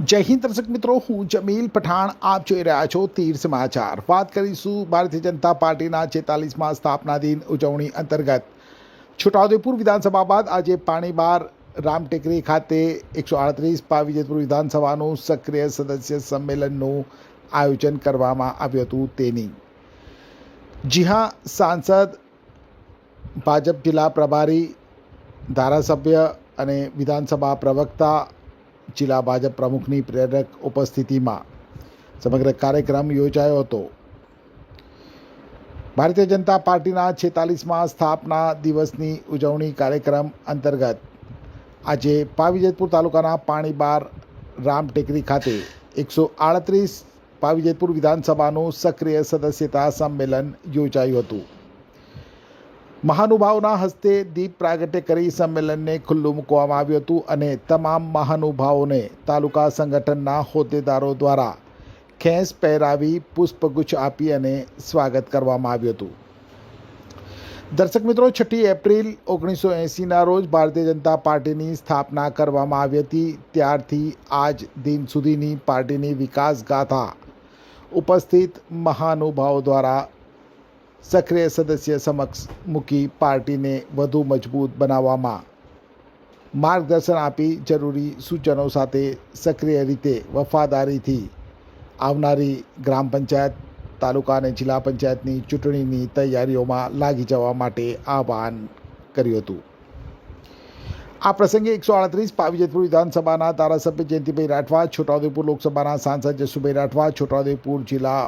જય હિન્દ દર્શક મિત્રો, હું જમીલ પઠાણ, આપ જોઈ રહ્યા છો તીર સમાચાર. વાત કરીશું ભારતીય જનતા પાર્ટીના છેતાલીસમાં સ્થાપના દિન ઉજવણી અંતર્ગત. છોટાઉદેપુર વિધાનસભા બાદ આજે પાણીબાર રામટેકરી ખાતે એકસો આડત્રીસ પાવીજેતપુર વિધાનસભાનું સક્રિય સદસ્ય સંમેલનનું આયોજન કરવામાં આવ્યું હતું તેની. જી હા, સાંસદ, ભાજપ જિલ્લા પ્રભારી, ધારાસભ્ય અને વિધાનસભા પ્રવક્તા જિલ્લા ભાજપ પ્રમુખની પ્રેરક ઉપસ્થિતિમાં સમગ્ર કાર્યક્રમ યોજાયો હતો. ભારતીય જનતા પાર્ટીના છેતાલીસમાં સ્થાપના દિવસની ઉજવણી કાર્યક્રમ અંતર્ગત આજે પાવીજેતપુર તાલુકાના પાણીબાર રામટેકરી ખાતે એકસો આડત્રીસ પાવીજેતપુર વિધાનસભાનું સક્રિય સદસ્યતા સંમેલન યોજાયું હતું. મહાનુભાવોના હસ્તે દીપ પ્રાગટ્ય કરી સંમેલનને ખુલ્લું મૂકવામાં આવ્યું હતું અને તમામ મહાનુભાવોને તાલુકા સંગઠનના હોદ્દેદારો દ્વારા ખેંસ પહેરાવી પુષ્પગુચ્છ આપી અને સ્વાગત કરવામાં આવ્યું હતું. દર્શક મિત્રો, છઠ્ઠી એપ્રિલ ઓગણીસો એંસીના રોજ ભારતીય જનતા પાર્ટીની સ્થાપના કરવામાં આવી હતી. ત્યારથી આજ દિન સુધીની પાર્ટીની વિકાસ ગાથા ઉપસ્થિત મહાનુભાવો દ્વારા સક્રિય સદસ્ય સમક્ષ મૂકી પાર્ટીને વધુ મજબૂત બનાવવામાં માર્ગદર્શન આપી જરૂરી સૂચનો સાથે સક્રિય રીતે વફાદારીથી આવનારી ગ્રામ પંચાયત, તાલુકા અને જિલ્લા પંચાયતની ચૂંટણીની તૈયારીઓમાં લાગી જવા માટે આહવાન કર્યું હતું. આ પ્રસંગે એકસો આડત્રીસ પાવીજેતપુર વિધાનસભાના ધારાસભ્ય જયંતિભાઈ રાઠવા, છોટાઉદેપુર લોકસભાના સાંસદ જસુભાઈ રાઠવા, છોટાઉદેપુર જિલ્લા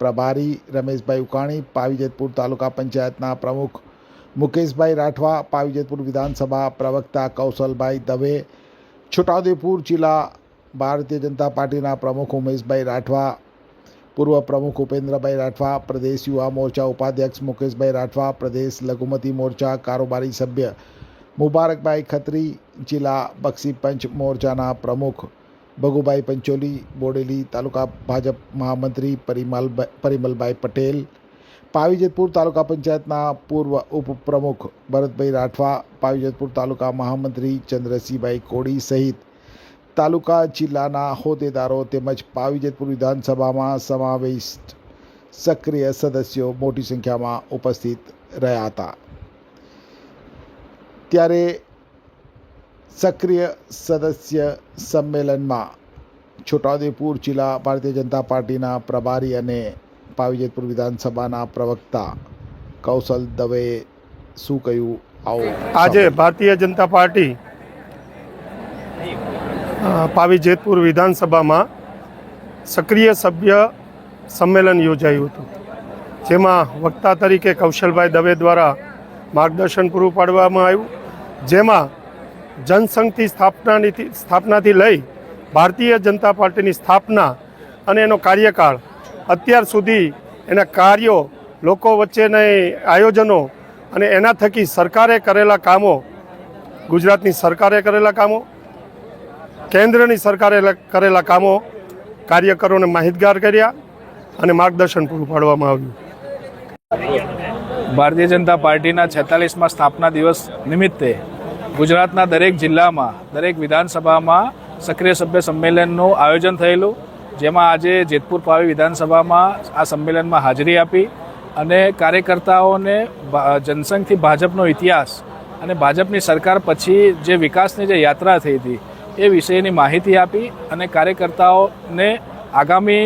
પ્રભારી રમેશભાઈ ઉકાણી, પાવીજેતપુર તાલુકા પંચાયતના પ્રમુખ મુકેશભાઈ રાઠવા, પાવીજેતપુર વિધાનસભા પ્રવક્તા કૌશલભાઈ દવે, છોટાઉદેપુર જિલ્લા ભારતીય જનતા પાર્ટીના પ્રમુખ ઉમેશભાઈ રાઠવા, પૂર્વ પ્રમુખ ઉપેન્દ્રભાઈ રાઠવા, પ્રદેશ યુવા મોરચા ઉપાધ્યક્ષ મુકેશભાઈ રાઠવા, પ્રદેશ લઘુમતી મોરચા કારોબારી સભ્ય મુબારકભાઈ ખત્રી, જિલ્લા બક્ષી પંચ મોરચાના પ્રમુખ ભગુભાઈ પંચોલી, બોડેલી તાલુકા ભાજપ મહામંત્રી પરિમલ પરિમલભાઈ પટેલ, પાવીજતપુર તાલુકા પંચાયતના પૂર્વ ઉપપ્રમુખ ભરતભાઈ રાઠવા, પાવીજતપુર તાલુકા મહામંત્રી ચંદ્રસિંહભાઈ કોડી સહિત તાલુકા જિલ્લાના હોદ્દેદારો તેમજ પાવીજેતપુર વિધાનસભામાં સમાવિષ્ટ સક્રિય સદસ્યો મોટી સંખ્યામાં ઉપસ્થિત રહ્યા હતા. ત્યારે સક્રિય સદસ્ય સંમેલનમાં છોટાઉદેપુર જિલ્લા ભારતીય જનતા પાર્ટીના પ્રભારી અને પાવીજેતપુર વિધાનસભાના પ્રવક્તા કૌશલ દવેએ શું કહ્યું આવો આજે ભારતીય જનતા પાર્ટી પાવી જેતપુર વિધાનસભામાં સક્રિય સભ્ય સંમેલન યોજાયું હતું. જેમાં વક્તા તરીકે કૌશલભાઈ દવે દ્વારા માર્ગદર્શન પૂરું પાડવામાં આવ્યું. જેમાં જનસંઘથી સ્થાપનાની સ્થાપનાથી લઈ ભારતીય જનતા પાર્ટીની સ્થાપના અને એનો કાર્યકાળ અત્યાર સુધી એના કાર્યો લોકો વચ્ચેના આયોજનો અને એના થકી સરકારે કરેલા કામો, ગુજરાતની સરકારે કરેલા કામો, કેન્દ્રની સરકારે કરેલા કામો, કાર્યકરોને માહિતગાર કર્યા અને માર્ગદર્શન પૂરું પાડવામાં આવ્યું. ભારતીય જનતા પાર્ટીના છેતાલીસમાં સ્થાપના દિવસ નિમિત્તે ગુજરાતના દરેક જિલ્લામાં, દરેક વિધાનસભામાં સક્રિય સભ્ય સંમેલનનું આયોજન થયેલું. જેમાં આજે જેતપુર પાવી વિધાનસભામાં આ સંમેલનમાં હાજરી આપી અને કાર્યકર્તાઓને જનસંઘથી ભાજપનો ઇતિહાસ અને ભાજપની સરકાર પછી જે વિકાસની જે યાત્રા થઈ હતી, એ વિષયની માહિતી આપી અને કાર્યકર્તાઓને આગામી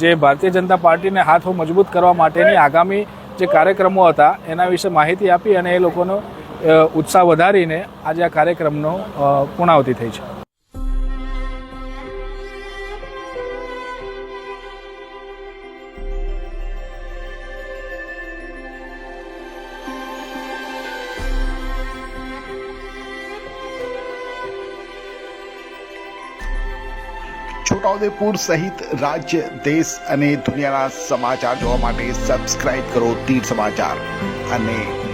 જે ભારતીય જનતા પાર્ટીને હાથો મજબૂત કરવા માટેની આગામી જે કાર્યક્રમો હતા, એના વિશે માહિતી આપી અને એ લોકોનો ઉત્સાહ વધારીને આજે આ કાર્યક્રમનો પૂર્ણાવતી થઈ છે. છોટાઉદેપુર સહિત રાજ્ય, દેશ અને દુનિયાના સમાચાર જોવા માટે સબસ્ક્રાઇબ કરો તીર સમાચાર અને